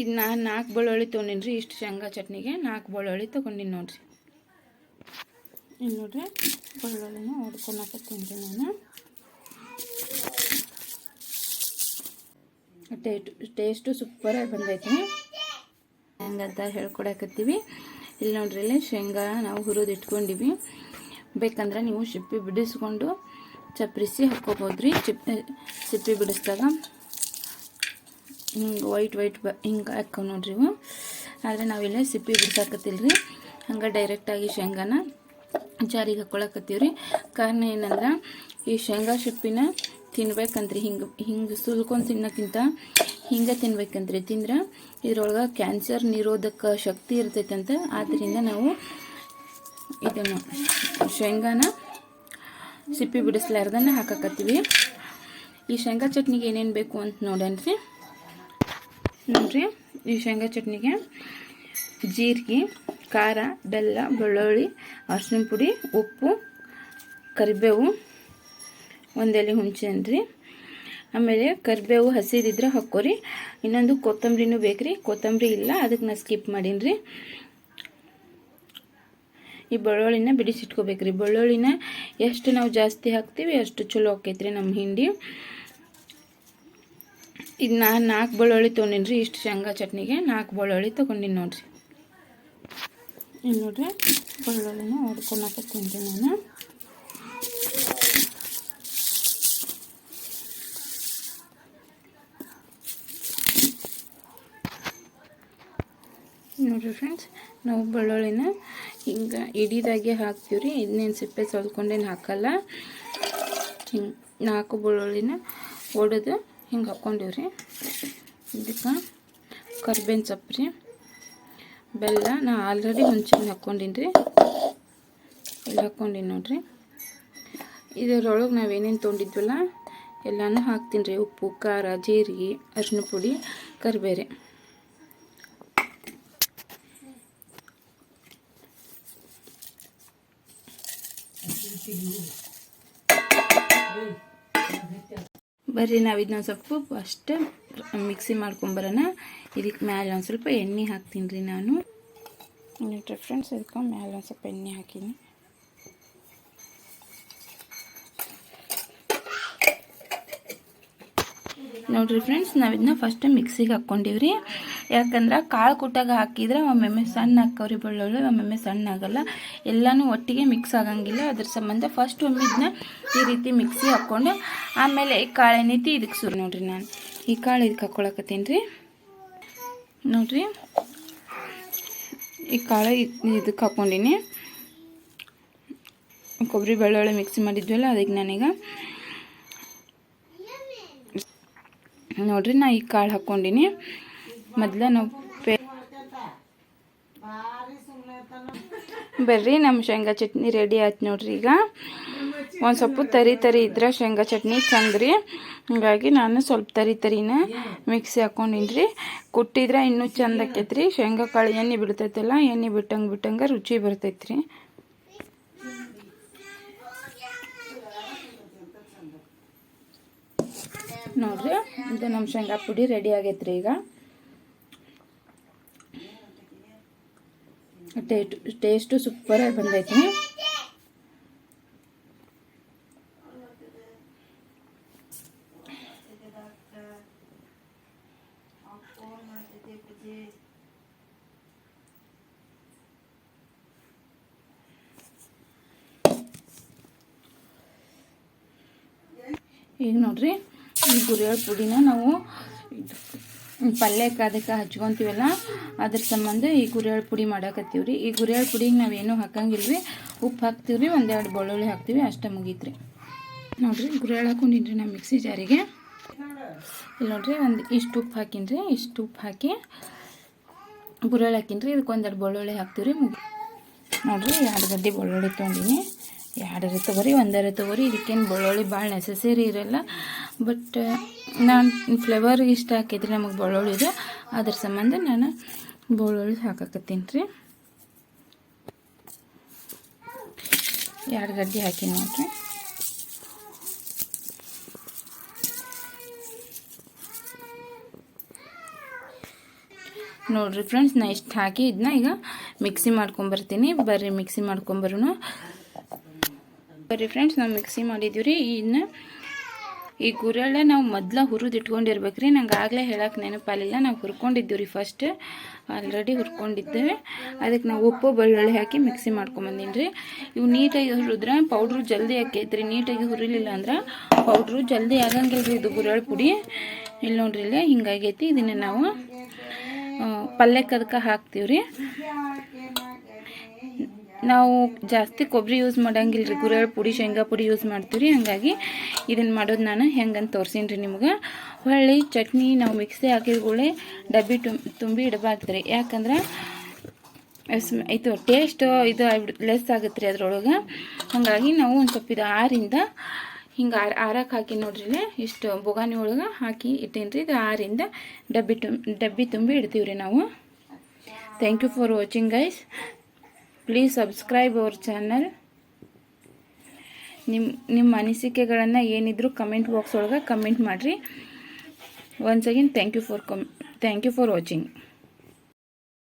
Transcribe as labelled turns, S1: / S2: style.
S1: ಇದು ನಾನು ನಾಲ್ಕು ಬೆಳ್ಳುಳ್ಳಿ ತೊಗೊಂಡಿನಿ ರೀ ಇಷ್ಟು ಶೇಂಗಾ ಚಟ್ನಿಗೆ ನಾಲ್ಕು ಬೆಳ್ಳುಳ್ಳಿ ತೊಗೊಂಡಿನಿ ನೋಡಿರಿ. ಇಲ್ಲಿ ನೋಡ್ರಿ, ಬೆಳ್ಳುಳ್ಳಿನ ಹೊಡ್ಕೊಳಕತ್ತೀನಿ ರೀ ನಾನು. ಟೇಸ್ಟ್ ಟೇಸ್ಟು ಸೂಪರಾಗಿ ಬಂದೈತಿ. ಹೆಂಗಂತ ಹೇಳ್ಕೊಡಕತ್ತೀವಿ. ಇಲ್ಲಿ ನೋಡ್ರಿ, ಇಲ್ಲಿ ಶೇಂಗಾ ನಾವು ಹುರಿದು ಇಟ್ಕೊಂಡಿವಿ. ಬೇಕಂದ್ರೆ ನೀವು ಸಿಪ್ಪಿ ಬಿಡಿಸ್ಕೊಂಡು ಚಪ್ಪರಿಸಿ ಹಾಕ್ಕೋಬೋದು ರೀ ಚಿಪ್, ಸಿಪ್ಪಿ ಬಿಡಿಸಿದಾಗ ಹಿಂಗೆ ವೈಟ್ ವೈಟ್ ಬ ಹಿಂಗೆ ಹಾಕೋ ನೋಡ್ರಿ ಇವು. ಆದರೆ ನಾವಿಲ್ಲ ಸಿಪ್ಪಿ ಬಿಡ್ಸಾಕತ್ತಿಲ್ಲ ರೀ ಹಂಗೆ ಡೈರೆಕ್ಟಾಗಿ ಶೇಂಗಾನ ಜಾರಿಗೆ ಹಾಕ್ಕೊಳಕತ್ತೀವಿ ರೀ ಕಾರಣ ಏನಂದ್ರೆ, ಈ ಶೇಂಗಾ ಸಿಪ್ಪಿನ ತಿನ್ಬೇಕಂತ್ರಿ, ಹಿಂಗೆ ಹಿಂಗೆ ಸುಲ್ಕೊಂಡು ತಿನ್ನೋಕ್ಕಿಂತ ಹಿಂಗೆ ತಿನ್ಬೇಕಂತ್ರಿ. ತಿಂದ್ರೆ ಇದ್ರೊಳಗೆ ಕ್ಯಾನ್ಸರ್ ನಿರೋಧಕ ಶಕ್ತಿ ಇರ್ತೈತೆ ಅಂತ ಆದ್ದರಿಂದ ನಾವು ಇದನ್ನು ಶೇಂಗಾನ ಸಿಪ್ಪಿ ಬಿಡಿಸ್ಲಾರ್ದನ್ನ ಹಾಕಕತ್ತೀವಿ. ಈ ಶೇಂಗಾ ಚಟ್ನಿಗೆ ಏನೇನು ಬೇಕು ಅಂತ ನೋಡೋಣ್ರಿ ನೋಡ್ರಿ, ಈ ಶೇಂಗಾ ಚಟ್ನಿಗೆ ಜೀರಿಗೆ, ಖಾರ, ಬೆಲ್ಲ, ಬೆಳ್ಳುಳ್ಳಿ ಅರಿಶಿನ ಪುಡಿ, ಉಪ್ಪು, ಕರಿಬೇವು, ಒಂದೆಲೆ ಹುಣಸೆ ಹಣ್ಣು ರೀ. ಆಮೇಲೆ ಕರಿಬೇವು ಹಸಿದಿದ್ರೆ ಹಾಕೋರಿ ಇನ್ನೊಂದು ಕೊತ್ತಂಬರಿನೂ ಬೇಕ್ರಿ. ಕೊತ್ತಂಬರಿ ಇಲ್ಲ, ಅದಕ್ಕೆ ನಾ ಸ್ಕಿಪ್ ಮಾಡೀನಿ ಈ ಬೆಳ್ಳುಳ್ಳಿನ ಬಿಡಿಸಿಟ್ಕೋಬೇಕ್ರಿ. ಬೆಳ್ಳುಳ್ಳಿನ ಎಷ್ಟು ನಾವು ಜಾಸ್ತಿ ಹಾಕ್ತೀವಿ ಅಷ್ಟು ಚಲೋ ಆಕೈತ್ರಿ ನಮ್ಮ ಹಿಂಡಿ. ಇದು ನಾನು ನಾಲ್ಕು ಬೆಳ್ಳುಳ್ಳಿ ತೊಗೊಂಡಿನಿ ರೀ ಇಷ್ಟು ಶೇಂಗಾ ಚಟ್ನಿಗೆ ನಾಲ್ಕು ಬೆಳ್ಳುಳ್ಳಿ ತೊಗೊಂಡಿನಿ ನೋಡಿರಿ. ಇನ್ನು ನೋಡ್ರಿ, ಬೆಳ್ಳುಳ್ಳಿನ ಹೊಡ್ಕೊಳಕತ್ತೀನಿ ನಾನು. ನೋಡಿರಿ ಫ್ರೆಂಡ್ಸ್ ನಾವು ಬೆಳ್ಳುಳ್ಳಿನ ಹಿಂಗೆ ಇಡೀದಾಗೆ ಹಾಕ್ತೀವಿ ರೀ ಇದನ್ನೇನು ಸಿಪ್ಪೆ ಸೊಲ್ಕೊಂಡೇನು ಹಾಕಲ್ಲ. ಹಿಂಗೆ ನಾಲ್ಕು ಬೆಳ್ಳುಳ್ಳಿನ ಒಡೆದು ಹಿಂಗೆ ಹಾಕ್ಕೊಂಡಿವ್ರಿ. ಇದಕ್ಕೆ ಕರ್ಬೇವಿನ ಸೊಪ್ಪು ರೀ ಬೆಲ್ಲ. ನಾ ಆಲ್ರೆಡಿ ಹುಂಚಿನ ಹಾಕ್ಕೊಂಡೀನಿ ರೀ ಎಲ್ಲ ಹಾಕ್ಕೊಂಡಿನಿ ನೋಡಿರಿ. ಇದರೊಳಗೆ ನಾವೇನೇನು ತೊಗೊಂಡಿದ್ವಲ್ಲ, ಎಲ್ಲನೂ ಹಾಕ್ತೀನಿ ರೀ ಉಪ್ಪು, ಖಾರ, ಜೀರಿಗೆ ಅರಿಶಿನ ಪುಡಿ ಕರಿಬೇರೆ ಬರ್ರಿ, ನಾವು ಇದನ್ನ ಸ್ವಲ್ಪ ಅಷ್ಟೇ ಮಿಕ್ಸಿ ಮಾಡ್ಕೊಂಬರೋಣ ಇದಕ್ಕೆ ಮ್ಯಾಲೆ ಒಂದು ಸ್ವಲ್ಪ ಎಣ್ಣೆ ಹಾಕ್ತೀನಿ ರೀ ನಾನು. ಫ್ರೆಂಡ್ಸ್ ಇದಕ್ಕೆ ಮ್ಯಾಲೆ ಒಂದು ಸ್ವಲ್ಪ ಎಣ್ಣೆ ಹಾಕೀನಿ. ನೋಡಿರಿ ಫ್ರೆಂಡ್ಸ್ ನಾವು ಇದನ್ನ ಫಸ್ಟ್ ಮಿಕ್ಸಿಗೆ ಹಾಕ್ಕೊಂಡಿವ್ರಿ. ಯಾಕಂದ್ರೆ ಕಾಳು ಕುಟ್ಟಾಗ ಹಾಕಿದ್ರೆ ಒಮ್ಮೊಮ್ಮೆ ಸಣ್ಣ ಹಾಕವ್ರಿ ಬೆಳ್ಳುಳ್ಳಿ ಒಮ್ಮೊಮ್ಮೆ ಸಣ್ಣ ಆಗಲ್ಲ. ಎಲ್ಲನೂ ಒಟ್ಟಿಗೆ ಮಿಕ್ಸ್ ಆಗಂಗಿಲ್ಲ. ಅದ್ರ ಸಂಬಂಧ ಫಸ್ಟ್ ಒಮ್ಮೆ ಇದನ್ನ ಈ ರೀತಿ ಮಿಕ್ಸಿ ಹಾಕ್ಕೊಂಡು, ಆಮೇಲೆ ಈ ಕಾಳು ಏನೈತಿ ಇದಕ್ಕೆ ಸುರಿ ನೋಡ್ರಿ ನಾನು ಈ ಕಾಳು ಇದಕ್ಕೆ ಹಾಕ್ಕೊಳಕತ್ತೀನಿ ರೀ ನೋಡ್ರಿ. ಈ ಕಾಳು ಇದಕ್ಕೆ ಹಾಕ್ಕೊಂಡಿನಿ ಕೊಬ್ಬರಿ ಬೆಳ್ಳುಳ್ಳಿ ಮಿಕ್ಸಿ ಮಾಡಿದ್ವಲ್ಲ ಅದಕ್ಕೆ ನಾನೀಗ ನೋಡ್ರಿ, ನಾ ಈ ಕಾಳು ಹಾಕ್ಕೊಂಡಿನಿ. ಮೊದಲ ನಾವು ಪೇ ಬರ್ರಿ ನಮ್ಮ ಶೇಂಗಾ ಚಟ್ನಿ ರೆಡಿ ಆಯ್ತು ನೋಡ್ರಿ ಈಗ. ಒಂದು ಸ್ವಲ್ಪ ತರಿ ತರಿ ಇದ್ರೆ ಶೇಂಗಾ ಚಟ್ನಿ ಚಂದ ರೀ. ಹಾಗಾಗಿ ನಾನು ಸ್ವಲ್ಪ ತರಿ ತರಿನ ಮಿಕ್ಸಿ ಹಾಕ್ಕೊಂಡಿನಿ ರೀ ಕುಟ್ಟಿದ್ರೆ ಇನ್ನೂ ಚಂದ ಆಕೈತ್ರಿ. ಶೇಂಗಾ ಕಾಳು ಎಣ್ಣೆ ಬಿಡ್ತೈತಲ್ಲ ಎಣ್ಣೆ ಬಿಟ್ಟಂಗೆ ಬಿಟ್ಟಂಗೆ ರುಚಿ ಬರ್ತೈತ್ರಿ. ನೋಡ್ರಿ ಇದು ನಮ್ಮ ಶೇಂಗಾ ಪುಡಿ ರೆಡಿ ಆಗೈತ್ರಿ ಈಗ. ಟೇಸ್ಟ್ ಟೇಸ್ಟು ಸೂಪರಾಗಿ ಬಂದೈತಿ ಈಗ ನೋಡ್ರಿ ಈ ಗುರಿಯಳ ಪುಡಿನ ನಾವು ಪಲ್ಯಕ್ಕೆ ಅದಕ್ಕೆ ಹಚ್ಕೊತೀವಲ್ಲ, ಅದ್ರ ಸಂಬಂಧ ಈ ಗುರಿಯಾಳ ಪುಡಿ ಮಾಡಾಕತ್ತೀವಿ ರೀ. ಈ ಗುರಿಯಾಳ ಪುಡಿಗೆ ನಾವೇನು ಹಾಕಂಗಿಲ್ಲ ರೀ ಉಪ್ಪು ಹಾಕ್ತೀವಿ ರೀ ಒಂದೆರಡು ಬೆಳ್ಳುಳ್ಳಿ ಹಾಕ್ತೀವಿ, ಅಷ್ಟೇ ಮುಗೀತ್ರಿ. ನೋಡಿರಿ ಗುರಿಯಾಳ ಹಾಕೊಂಡಿನ್ರಿ ನಮ್ಮ ಮಿಕ್ಸಿ ಜಾರಿಗೆ. ಇಲ್ಲಿ ನೋಡ್ರಿ, ಒಂದು ಇಷ್ಟು ಉಪ್ಪು ಹಾಕಿನ್ರಿ, ಇಷ್ಟು ಉಪ್ಪು ಹಾಕಿ ಗುರಿಯಾಳ ಹಾಕಿನ್ರಿ, ಇದಕ್ಕೆ ಒಂದೆರಡು ಬೆಳ್ಳುಳ್ಳಿ ಹಾಕ್ತೀವಿ ರೀ ಮುಗಿ. ನೋಡಿರಿ, ಎರಡು ಗಡ್ಡೆ ಬೆಳ್ಳುಳ್ಳಿ ತೊಗೊಂಡಿನಿ. ಎರಡರ ತೊಗೊರಿ, ಒಂದರ ತೊಗೊರಿ, ಇದಕ್ಕೇನು ಬೆಳ್ಳುಳ್ಳಿ ಭಾಳ ನೆಸಸರಿ ಇರಲ್ಲ. ಬಟ್ ನಾನು ಫ್ಲೇವರ್ ಇಷ್ಟ ಹಾಕಿದ್ರೆ ನಮಗೆ ಬೆಳ್ಳುಳ್ಳಿದು ಅದ್ರ ಸಂಬಂಧ ನಾನು ಬೆಳ್ಳುಳ್ಳಿ ಹಾಕಕತ್ತೀನಿ ರೀ. ಎರಡು ಗಡ್ಡೆ ಹಾಕಿ ನೋಡ್ರಿ. ನೋಡಿರಿ ಫ್ರೆಂಡ್ಸ್ ನಾ ಇಷ್ಟು ಹಾಕಿ ಇದನ್ನ ಈಗ ಮಿಕ್ಸಿ ಮಾಡ್ಕೊಂಬರ್ತೀನಿ. ಬರ್ರಿ ಮಿಕ್ಸಿ ಮಾಡ್ಕೊಂಬರೋಣ. ಬರ್ರಿ ಫ್ರೆಂಡ್ಸ್ ನಾವು ಮಿಕ್ಸಿ ಮಾಡಿದ್ದೀವಿ ರೀ ಇನ್ನು ಈ ಗುರೆಳ್ಳ ನಾವು ಮೊದ್ಲು ಹುರಿದು ಇಟ್ಕೊಂಡಿರ್ಬೇಕು ರೀ ನಂಗೆ ಆಗಲೇ ಹೇಳಕ್ಕೆ ನೆನಪಾಲಿಲ್ಲ ನಾವು ಹುರ್ಕೊಂಡಿದ್ದೀವಿ ರೀ ಫಸ್ಟ್ ಆಲ್ರೆಡಿ ಹುರ್ಕೊಂಡಿದ್ದೇವೆ ಅದಕ್ಕೆ ನಾವು ಉಪ್ಪು, ಬೆಳ್ಳುಳ್ಳಿ ಹಾಕಿ ಮಿಕ್ಸಿ ಮಾಡ್ಕೊಂಬಂದೀನಿ ರೀ ಇವು ನೀಟಾಗಿ ಹುರಿದ್ರೆ ಪೌಡ್ರು ಜಲ್ದಿ ಆಕೈತೆ ರೀ ನೀಟಾಗಿ ಹುರಿಲಿಲ್ಲ ಅಂದ್ರೆ ಪೌಡ್ರು ಜಲ್ದಿ ಆಗಂಗಿಲ್ಲ ರೀ ಇದು ಗುರೆಳ್ಳು ಪುಡಿ. ಇಲ್ಲಿ ನೋಡ್ರಿ ಇಲ್ಲೇ ಹಿಂಗಾಗೈತಿ. ಇದನ್ನು ನಾವು ಪಲ್ಯಕ್ಕೆ ಅದಕ್ಕೆ ಹಾಕ್ತೀವಿ ರೀ ನಾವು ಜಾಸ್ತಿ ಕೊಬ್ಬರಿ ಯೂಸ್ ಮಾಡಂಗಿಲ್ಲ ರೀ ಗುರೆಳ್ಳು ಪುಡಿ, ಶೇಂಗಾ ಪುಡಿ ಯೂಸ್ ಮಾಡ್ತೀವಿ ಹಾಗಾಗಿ ಇದನ್ನು ಮಾಡೋದು ನಾನು ಹೆಂಗಂತ ತೋರಿಸೀನಿ ರೀ ನಿಮ್ಗೆ. ಹೊಳ್ಳಿ ಚಟ್ನಿ ನಾವು ಮಿಕ್ಸಿ ಹಾಕಿದ್ಗೂಳೆ ಡಬ್ಬಿ ತುಂಬಿ ಇಡಬಾರ್ದು ರೀ ಯಾಕಂದ್ರೆ ಇದು ಟೇಸ್ಟ್ ಇದು ಲೆಸ್ ಆಗುತ್ತೆ ರೀ ಅದ್ರೊಳಗೆ. ಹಾಗಾಗಿ ನಾವು ಒಂದು ಸ್ವಲ್ಪ ಇದು ಆರಿಂದ ಹಿಂಗೆ ಆರ್ ಆರಕ್ಕೆ ಹಾಕಿ ನೋಡ್ರಿ ಇಷ್ಟು ಬೊಗಾನಿ ಒಳಗೆ ಹಾಕಿ ಇಟ್ಟೀನಿ ರೀ ಇದು ಆರಿಂದ ಡಬ್ಬಿ ಟು ಡಬ್ಬಿ ತುಂಬಿ ಇಡ್ತೀವಿ ರೀ ನಾವು. Thank you for watching guys please subscribe our channel ನಿಮ್ಮ ನಿಮ್ಮ ಅನಿಸಿಕೆಗಳನ್ನು ಏನಿದ್ರೂ ಕಮೆಂಟ್ ಬಾಕ್ಸ್ ಒಳಗೆ ಕಮೆಂಟ್ ಮಾಡಿರಿ. Once again thank you for come thank you for watching